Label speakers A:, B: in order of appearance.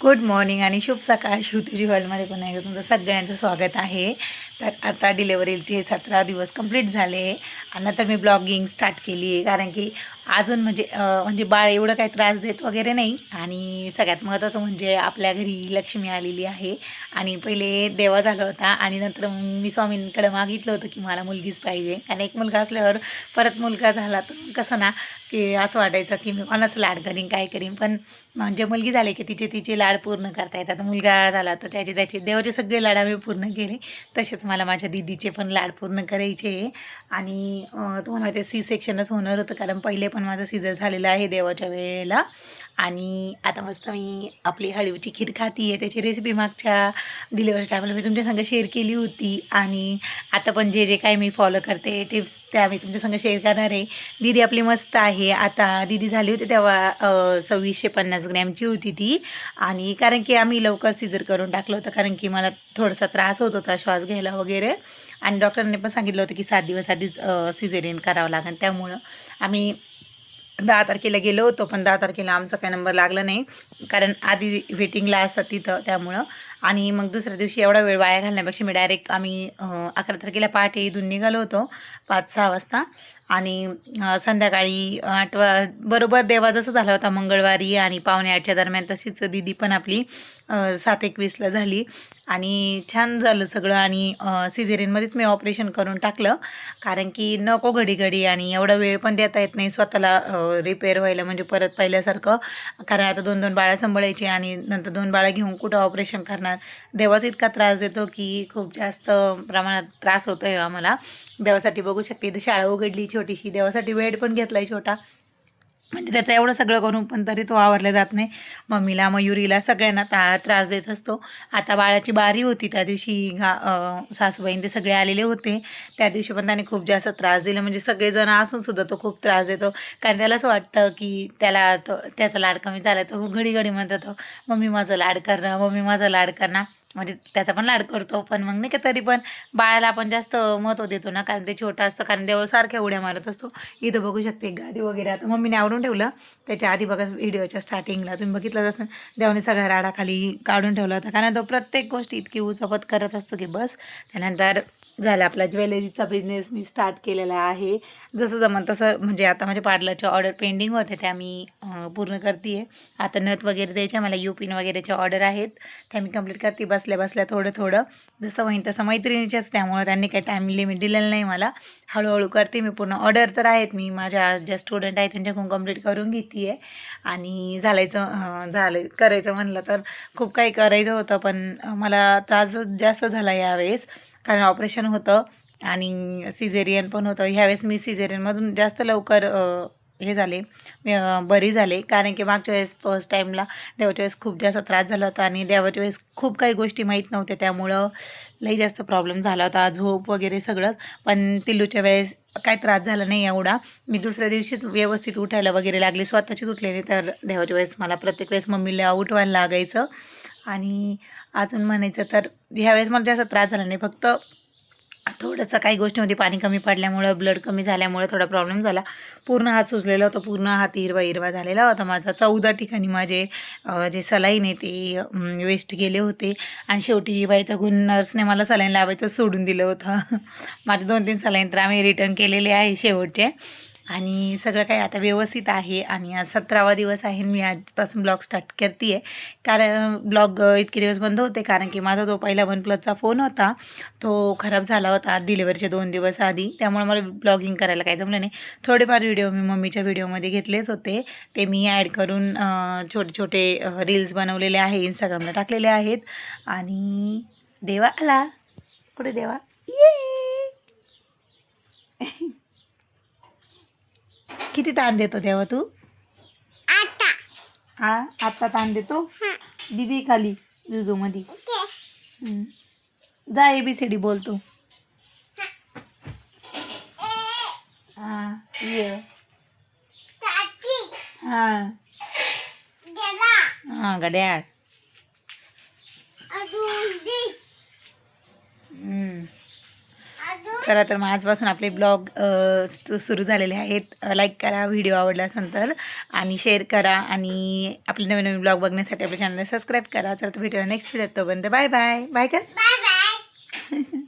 A: Good morning आणि शुभ सकाळ. शिवतुजी हॉलमध्ये पुन्हा एकदा तुमचं सगळ्यांचं स्वागत आहे. तर आता डिलेवरीचे सतरा दिवस कंप्लीट झाले. आणि नंतर मी ब्लॉगिंग स्टार्ट केली आहे कारण की अजून म्हणजे म्हणजे बाळ एवढं काही त्रास देत वगैरे नाही. आणि सगळ्यात महत्त्वाचं म्हणजे आपल्या घरी लक्ष्मी आलेली आहे. आणि पहिले देवा झाला होता. आणि नंतर मग मी स्वामींकडे मागितलं होतं की मला मुलगीच पाहिजे. आणि एक मुलगा असल्यावर परत मुलगा झाला तर कसं ना की असं वाटायचं की मी कोणाचं लाड करीन काय करीन. पण म्हणजे मुलगी झाली की तिचे तिचे लाड लाड पूर्ण करता येतात. मुलगा झाला तर त्याचे त्याचे देवाचे सगळे लाड आम्ही पूर्ण केले. तसेच मला माझ्या दिदीचे पण लाड पूर्ण करायचे. आणि तुम्हाला माहिती आहे सी सेक्शनच होणार होतं. कारण पहिले पण माझं सीझर झालेलं आहे देवाच्या वेळेला. आणि आता मस्त मी आपली हळूची खीर खाती आहे. त्याची रेसिपी मागच्या डिलिव्हरी टायमाला मी तुमच्या संग शेअर केली होती. आणि आता पण जे जे काय मी फॉलो करते टिप्स त्या मी तुमच्या संग शेअर करणार आहे. दीदी आपली मस्त आहे. आता दीदी झाली होती तेव्हा सव्वीसशे पन्नास ग्रॅमची होती ती. आणि आणि कारण की आम्ही लवकर सिजर करून टाकलं होतं कारण की मला थोडासा त्रास होत होता श्वास घ्यायला वगैरे. आणि डॉक्टरने पण सांगितलं होतं की सात दिवस आधीच सिझेरियन करावं लागेल. त्यामुळं आम्ही दहा तारखेला गेलो होतो पण दहा तारखेला आमचा काय नंबर लागला नाही. कारण आधी वेटिंगला असतात तिथं त्यामुळं. आणि मग दुसऱ्या दिवशी एवढा वेळ वाया घालण्यापेक्षा मी डायरेक्ट आम्ही अकरा तारखेला पहाटे इथून निघालो होतो पाच सहा वाजता. आणि संध्याकाळी आठवा बरोबर देवा जसं झाला होता मंगळवारी आणि पावणे आठच्या दरम्यान तशीच दिदी पण आपली सात एकवीसला झाली. आणि छान झालं सगळं आणि सिझेरियनमध्येच मी ऑपरेशन करून टाकलं. कारण की नको घडी घडी आणि एवढा वेळ पण देता येत नाही स्वतःला रिपेअर व्हायला म्हणजे परत पहिल्यासारखं. कारण आता दोन दोन बाळा सांभाळायची आणि नंतर दोन बाळा घेऊन कुठं ऑपरेशन करणार? देवाचा इतका त्रास देतो की खूप जास्त प्रमाणात त्रास होतो आहे आम्हाला. देवासाठी बघू शकते इथे शाळा उघडली छोटीशी देवासाठी वेळ पण घेतला आहे छोटा. म्हणजे त्याचं एवढं सगळं करून पण तरी तो आवरला जात नाही. मम्मीला मयुरीला सगळ्यांना ता त्रास देत असतो. आता बाळाची बारी होती त्या दिवशी गा सासूबाईं ते सगळे आलेले होते. त्या दिवशी पण त्याने खूप जास्त त्रास दिला. म्हणजे सगळेजण असून सुद्धा तो खूप त्रास देतो. कारण त्याला असं वाटतं की त्याला तो त्याचा लाड कमी झाला तो घडी घडी म्हणतो होतो मम्मी माझं लाड ना मम्मी माझं लाड करणार म्हणजे त्याचा पण लाड करतो पण मग नाही का तरी पण बाळाला आपण जास्त महत्त्व देतो ना कारण ते छोटं असतं कारण देव सारख्या उड्या मारत असतो. इथं बघू शकते गादी वगैरे. आता मम्मीने आवरून ठेवलं त्याच्या आधी बघा व्हिडिओच्या स्टार्टिंगला. तुम्ही बघितलं असं देवाने सगळ्या राडाखाली काढून ठेवला होता. कारण तो प्रत्येक गोष्टी इतकी उचपत करत असतो की बस. त्यानंतर झालं आपला ज्वेलरीचा बिझनेस मी स्टार्ट केलेला आहे. जसं जमन तसं म्हणजे आता माझ्या पार्लरच्या ऑर्डर पेंडिंग होते त्या मी पूर्ण करते आहे आता नथ वगैरे द्यायच्या मला यू पिन वगैरेच्या ऑर्डर आहेत. त्या मी कंप्लीट करते. बस बसल्या बसल्या थोडं थोडं. जसं होईन तसं मैत्रिणीच्याच त्यामुळं त्यांनी काही टाईम लिमिट दिलेलं नाही मला. हळूहळू करते मी पूर्ण ऑर्डर तर आहेत. मी माझ्या ज्या स्टुडंट आहेत त्यांच्याकडून कंप्लीट करून घेते आहे आणि झालायचं झालं करायचं म्हणलं तर खूप काही करायचं होतं पण मला त्रास जास्त झाला यावेळेस. कारण ऑपरेशन होतं आणि सिझेरियन पण होतं. ह्यावेळेस मी सिझेरियनमधून जास्त लवकर हे झाले. बरी झाले. कारण की मागच्या वेळेस फर्स्ट टाईमला देवाच्या वेळेस खूप जास्त त्रास झाला होता आणि देवाच्या वेळेस खूप काही गोष्टी माहीत नव्हत्या. त्यामुळं लई जास्त प्रॉब्लेम झाला होता. झोप वगैरे सगळंच. पण पिल्लूच्या वेळेस काय त्रास झाला नाही एवढा. मी दुसऱ्या दिवशीच व्यवस्थित उठायला वगैरे लागले. स्वतःचीच उठले नाही तर देवाच्या वेळेस मला प्रत्येक वेळेस मम्मीला उठवायला लागायचं. आणि अजून म्हणायचं तर ह्यावेळेस मला जास्त त्रास झाला नाही. फक्त थोडंसं काही गोष्टीमध्ये पाणी कमी पडल्यामुळं ब्लड कमी झाल्यामुळं थोडा प्रॉब्लेम झाला. पूर्ण हात सुजलेला होता पूर्ण हात हिरवा हिरवा झालेला होता. माझा चौदा ठिकाणी माझे जे सलाईन आहे ते वेस्ट गेले होते. आणि शेवटी गुण नर्सने मला सलाईन लावायचं सोडून दिलं होतं. माझे दोन तीन सलाईन तर आम्ही रिटर्न केलेले आहे शेवटचे. आणि सगळं काही आता व्यवस्थित आहे आणि आज सतरावा दिवस आहे मी आजपासून ब्लॉग स्टार्ट करते आहे कारण ब्लॉग इतके दिवस बंद होते कारण की माझा जो पहिला वन प्लसचा फोन होता तो खराब झाला होता डिलिव्हरीच्या दोन दिवस आधी. त्यामुळे मला ब्लॉगिंग करायला काही जमलं नाही. थोडेफार व्हिडिओ मी मम्मीच्या व्हिडिओमध्ये घेतलेच होते. ते मी ॲड करून छोटे छोटे रील्स बनवलेले आहे इंस्टाग्रामला टाकलेले आहेत. आणि देवा आला. कुठे देवा ये किती ताण देतो तेव्हा तू?
B: आता
A: हा? आत्ता ताण देतो? दीदी खाली जुजू मध्ये. जा ए बी सी डी बोलतो हा. ये. हा. हा गड्याळ चला तर मग आजपासून आपले ब्लॉग सुरू झालेले आहेत. लाईक करा व्हिडिओ आवडला असेल तर आणि शेअर करा आणि आपले नवीन नवीन ब्लॉग बघण्यासाठी आपल्या चॅनलला सबस्क्राईब करा. चला तर भेटूया नेक्स्ट व्हिडिओ तोपर्यंत. बाय बाय बाय कर